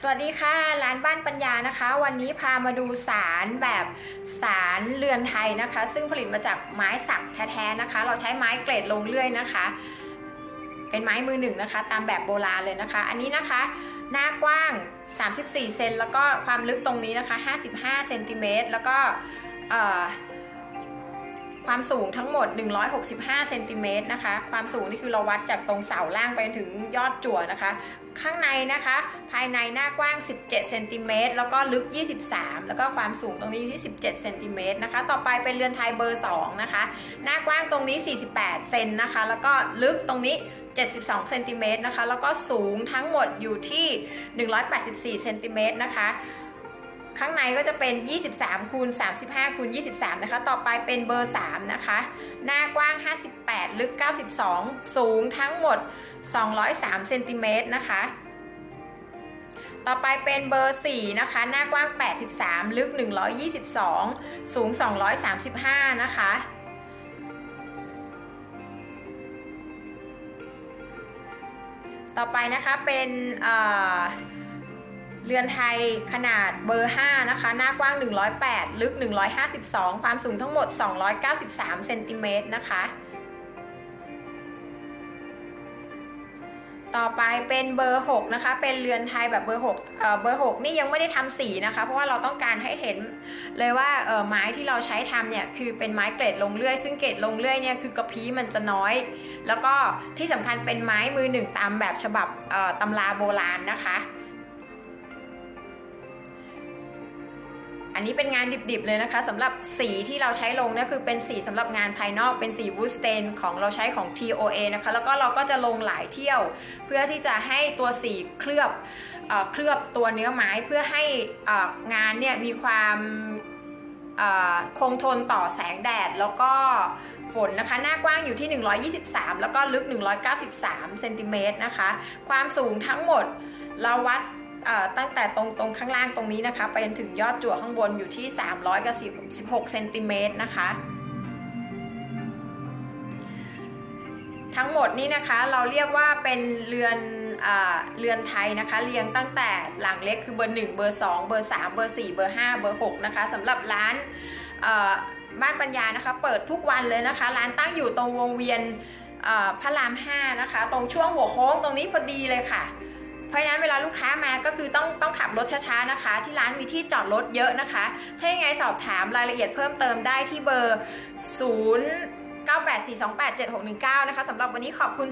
สวัสดีค่ะ ร้านบ้านปัญญานะคะ วันนี้พามาดูสารแบบสารเรือนไทยนะคะ ซึ่งผลิตมาจากไม้สักแท้ๆนะคะ เราใช้ไม้เกรดลงเลื่อยนะคะ เป็นไม้มือหนึ่งนะคะ ตามแบบโบราณเลยนะคะ อันนี้นะคะ หน้ากว้าง 34 เซนแล้วก็ความลึกตรงนี้นะคะ 55 เซนติเมตรแล้วก็ ความสูงทั้งหมด 165เซนติเมตรนะคะ ความสูงนี่คือเราวัดจากตรงเสาล่างไปถึงยอดจั่วนะคะ ข้างในนะคะ ภายในหน้ากว้าง 17เซนติเมตรแล้วก็ลึก 23 แล้วก็ความสูงตรงนี้อยู่ที่ 17เซนติเมตรนะคะ ต่อไปเป็นเรือนไทยเบอร์ 2 นะคะ หน้ากว้างตรงนี้ 48 เซนนะคะ แล้วก็ลึกตรงนี้72เซนติเมตรนะคะ แล้วก็สูงทั้งหมดอยู่ที่ 184เซนติเมตรนะคะ ข้างในก็จะเป็น 23คูณ35คูณ23 นะคะ ต่อไปเป็นเบอร์ 3 นะคะ หน้ากว้าง 58 ลึก 92 สูงทั้งหมด 203เซนติเมตรนะคะ ต่อไปเป็นเบอร์ 4 นะคะ หน้ากว้าง 83 ลึก 122 สูง 235 นะคะต่อไปนะคะเป็น เรือนไทยขนาดเบอร์ 5 นะคะ หน้ากว้าง 108 ลึก 152 ความสูงทั้งหมด 293 เซนติเมตรนะคะ ต่อไปเป็นเบอร์ 6 นะคะ เป็นเรือนไทยแบบเบอร์ 6 เอ่อ เบอร์ 6 นี่ยังไม่ได้ทำสีนะคะ เพราะว่าเราต้องการให้เห็นเลยว่า เอ่อ ไม้ที่เราใช้ทำเนี่ย คือเป็นไม้เกรดลงเลื่อย ซึ่งเกรดลงเลื่อยเนี่ยคือกระพี้มันจะน้อย แล้วก็ที่สำคัญเป็นไม้มือหนึ่งตามแบบฉบับ เอ่อตำราโบราณนะคะ อันนี้เป็นงานดิบๆเลยนะคะสำหรับสีที่เราใช้ลงเนี่ยคือเป็นสีสำหรับงานภายนอกเป็นสีวูดสเตนของเราใช้ของ TOA นะคะ แล้วก็เราก็จะลงหลายเที่ยว เพื่อที่จะให้ตัวสีเคลือบเอ่อเคลือบตัวเนื้อไม้เพื่อให้งานเนี่ยมีความคงทนต่อแสงแดดแล้วก็ฝนนะคะ หน้ากว้างอยู่ที่ 123 แล้วก็ลึก 193เซนติเมตรนะคะ ความสูงทั้งหมดเราวัด ตั้งแต่ตรงตรงข้างล่างตรงนี้นะคะ ไปจนถึงยอดจั่วข้างบนอยู่ที่300กับ16เซนติเมตรนะคะ ทั้งหมดนี้นะคะเราเรียกว่าเป็นเรือนอ่าเรือนไทยนะคะ เรียงตั้งแต่หลังเล็กคือเบอร์ 1 เบอร์ 2 เบอร์ 3 เบอร์ 4 เบอร์ 5 เบอร์ 6 นะคะสำหรับร้านบ้านปัญญานะคะ เปิดทุกวันเลยนะคะ ร้านตั้งอยู่ตรงวงเวียนพระราม 5 นะคะ ตรงช่วงหัวโค้งตรงนี้พอดีเลยค่ะ เพราะฉะนั้นเวลาลูกค้ามาก็คือต้องต้องขับรถช้าๆนะคะ ที่ร้านมีที่จอดรถเยอะนะคะ ถ้ายังไงสอบถามรายละเอียดเพิ่มเติมได้ที่เบอร์ 0 984287619 นะคะสำหรับวันนี้ขอบคุณ